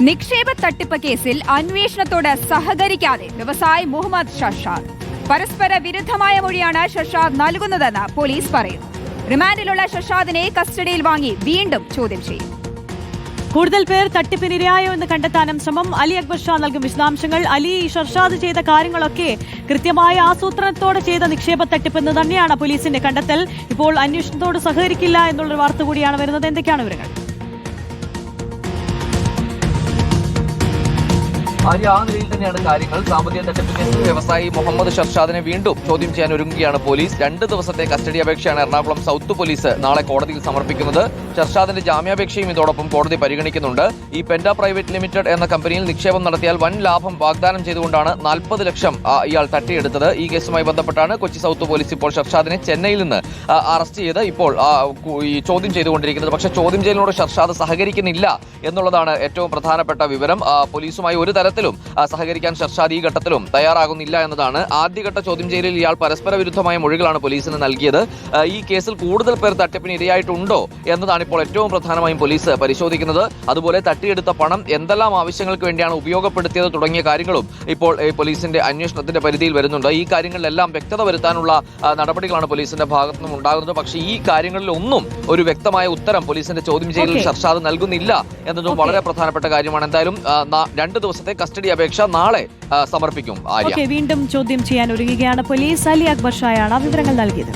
നിക്ഷേപ തട്ടിപ്പ് കേസിൽ അന്വേഷണത്തോട് സഹകരിക്കാതെ വ്യവസായി മുഹമ്മദ് ഷഷാദ് പരസ്പര വിരുദ്ധമായ മൊഴിയാണ് ഷഷാദ് നൽകുന്നതെന്ന് പോലീസ് പറയുന്നു. റിമാൻഡിലുള്ള ഷഷാദിനെ കസ്റ്റഡിയിൽ വാങ്ങി വീണ്ടും ചോദ്യം ചെയ്യും. കൂടുതൽ പേർ തട്ടിപ്പിനിരയായോ എന്ന് കണ്ടെത്താനും ശ്രമം അലി അക്ബർ ഷാ നൽകും വിശദാംശങ്ങൾ. അലി ഷർഷാദ് ചെയ്ത കാര്യങ്ങളൊക്കെ കൃത്യമായ ആസൂത്രണത്തോടെ ചെയ്ത നിക്ഷേപ തട്ടിപ്പ് എന്ന് തന്നെയാണ് പോലീസിന്റെ കണ്ടെത്തൽ. ഇപ്പോൾ അന്വേഷണത്തോട് സഹകരിക്കില്ല എന്നുള്ള വാർത്ത കൂടിയാണ് വരുന്നത്. എന്തൊക്കെയാണ് വിവരങ്ങൾ? Ali Andrei തന്നെയാണ് കാര്യങ്ങൾ. സാമ്പത്തിക തട്ടിപ്പിന്റെ വ്യവസായി മുഹമ്മദ് ഷർഷാദിനെ വീണ്ടും ചോദ്യം ചെയ്യാൻ ഒരുങ്ങുകയാണ് പോലീസ്. രണ്ട് ദിവസത്തെ കസ്റ്റഡി അപേക്ഷയാണ് എറണാകുളം സൗത്ത് പോലീസ് നാളെ കോടതിയിൽ സമർപ്പിക്കുന്നത്. ഷർഷാദിന്റെ ജാമ്യാപേക്ഷയും ഇതോടൊപ്പം കോടതി പരിഗണിക്കുന്നുണ്ട്. ഈ പെൻഡ പ്രൈവറ്റ് ലിമിറ്റഡ് എന്ന കമ്പനിയിൽ നിക്ഷേപം നടത്തിയാൽ വൻ ലാഭം വാഗ്ദാനം ചെയ്തുകൊണ്ടാണ് നാൽപ്പത് ലക്ഷം ഇയാൾ തട്ടിയെടുത്തത്. ഈ കേസുമായി ബന്ധപ്പെട്ടാണ് കൊച്ചി സൗത്ത് പോലീസ് ഇപ്പോൾ ഷർഷാദിനെ ചെന്നൈയിൽ നിന്ന് അറസ്റ്റ് ചെയ്ത് ഇപ്പോൾ ഈ ചോദ്യം ചെയ്തുകൊണ്ടിരിക്കുന്നത്. പക്ഷേ ചോദ്യം ചെയ്യലിനോട് ഷർഷാദ് സഹകരിക്കുന്നില്ല എന്നുള്ളതാണ് ഏറ്റവും പ്രധാനപ്പെട്ട വിവരം. പോലീസുമായി ഒരു തരത്തിലും ആ, സഹകരിക്കാൻ ഷർഷാദ് ഈ ഘട്ടത്തിലും തയ്യാറാകുന്നില്ല എന്നതാണ്. ആദ്യഘട്ട ചോദ്യം ചെയ്യലിൽ ഇയാൾ പരസ്പര വിരുദ്ധമായ മൊഴികളാണ് പോലീസിന് നൽകിയത്. ഈ കേസിൽ കൂടുതൽ പേർ തട്ടിപ്പിന് ഇരയായിട്ടുണ്ടോ എന്നതാണ് ഇപ്പോൾ ഏറ്റവും പ്രധാനമായും പോലീസ് പരിശോധിക്കുന്നത്. അതുപോലെ തട്ടിയെടുത്ത പണം എന്തെല്ലാം ആവശ്യങ്ങൾക്ക് വേണ്ടിയാണ് ഉപയോഗപ്പെടുത്തിയത് തുടങ്ങിയ കാര്യങ്ങളും ഇപ്പോൾ പോലീസിന്റെ അന്വേഷണത്തിന്റെ പരിധിയിൽ വരുന്നുണ്ട്. ഈ കാര്യങ്ങളിലെല്ലാം വ്യക്തത വരുത്താനുള്ള നടപടികളാണ് പോലീസിന്റെ ഭാഗത്തു നിന്നും ഉണ്ടാകുന്നത്. പക്ഷേ ഈ കാര്യങ്ങളിൽ ഒന്നും ഒരു വ്യക്തമായ ഉത്തരം പോലീസിന്റെ ചോദ്യം ചെയ്യലിൽ. ഷർഷാദ് നൽകുന്നില്ല എന്നതും വളരെ പ്രധാനപ്പെട്ട കാര്യമാണ്. എന്തായാലും രണ്ട് ദിവസത്തെ കസ്റ്റഡി അപേക്ഷ നാളെ സമർപ്പിക്കും വീണ്ടും ചോദ്യം ചെയ്യാൻ ഒരുങ്ങുകയാണ് പോലീസ്. അലി അക്ബർ ഷായാണ് വിവരങ്ങൾ നൽകിയത്.